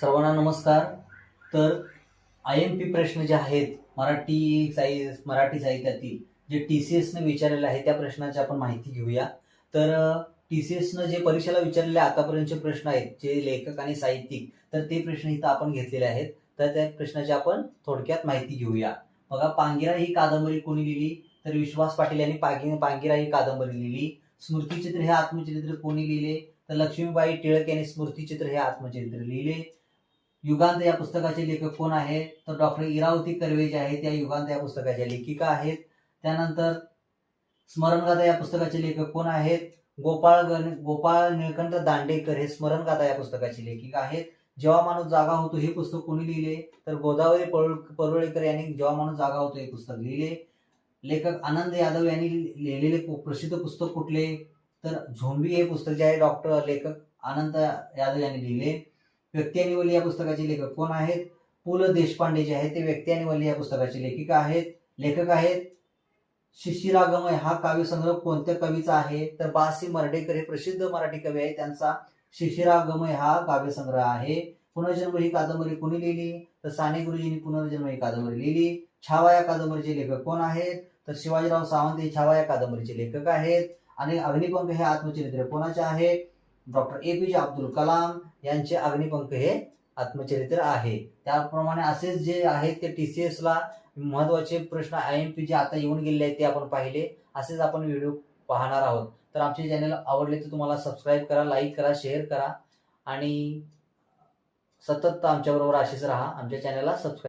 सर्वांना नमस्कार. तर आय एम पी प्रश्न जे आहेत मराठी साहि मराठी साहित्यातील जे टी सी एसनं विचारलेलं आहे त्या प्रश्नाची आपण माहिती घेऊया. तर टी सी एसनं जे परीक्षेला विचारलेले आतापर्यंतचे प्रश्न आहेत जे लेखक आणि साहित्यिक तर ते प्रश्न इथं आपण घेतलेले आहेत. तर त्या प्रश्नाची आपण थोडक्यात माहिती घेऊया. बघा पांगिरा ही कादंबरी कोणी लिहिली? तर विश्वास पाटील यांनी पांगी पांगिरा ही कादंबरी लिहिली. स्मृतिचित्र हे आत्मचरित्र कोणी लिहिले? तर लक्ष्मीबाई टिळक यांनी स्मृतिचित्र हे आत्मचरित्र लिहिले. युगांत या पुस्तकाचे लेखक कोण आहेत? तर डॉक्टर इरावती कर्वे जे आहेत त्या युगांत या पुस्तकाच्या लेखिका आहेत. त्यानंतर स्मरणगाथा या पुस्तकाचे लेखक कोण आहेत? गोपाळ गण गोपाळ निळकंठ दांडेकर हे स्मरणगाथा या पुस्तकाचे लेखिका आहेत. जेव्हा माणूस जागा होतो हे पुस्तक कोणी लिहिले? तर गोदावरी परुळ परुळेकर यांनी जेव्हा माणूस जागा होतो हे पुस्तक लिहिले. लेखक आनंद यादव यांनी लिहिलेले प्रसिद्ध पुस्तक कुठले? तर झोंबी हे पुस्तक जे आहे डॉक्टर लेखक आनंद यादव यांनी लिहिले. व्यक्ती आणि वल्ली या पुस्तकाचे लेखक कोण आहेत? पु ल देशपांडे जे आहेत ते व्यक्ती आणि वल्ली या पुस्तकाचे लेखिका आहेत. लेखक आहेत. शिशिरागमय हा काव्यसंग्रह कोणत्या कवीचा आहे? तर बासी मर्डेकर हे प्रसिद्ध मराठी कवी आहे त्यांचा शिशिरागमय हा काव्यसंग्रह आहे. पुनर्जन्म ही कादंबरी कोणी लिहिली? तर साने गुरुजींनी पुनर्जन्म ही कादंबरी लिहिली. छावा या कादंबरीचे लेखक कोण आहेत? तर शिवाजीराव सावंत हे छावा या कादंबरीचे लेखक आहेत. आणि अग्निपंख हे आत्मचरित्र कोणाचे आहे? डॉक्टर ए पी जे अब्दुल कलाम यांचे अग्निपंख हे आत्मचरित्र आहे. त्याप्रमाणे असेच जे आहेत ते टी सी एसला महत्त्वाचे प्रश्न आय एम पी जे आता येऊन गेलेले आहेत ते आपण पाहिले. असेच आपण व्हिडिओ पाहणार आहोत. तर आमचे चॅनल आवडले तर तुम्हाला सबस्क्राईब करा लाईक करा शेअर करा आणि सतत आमच्याबरोबर असेच राहा. आमच्या चॅनलला सबस्क्राईब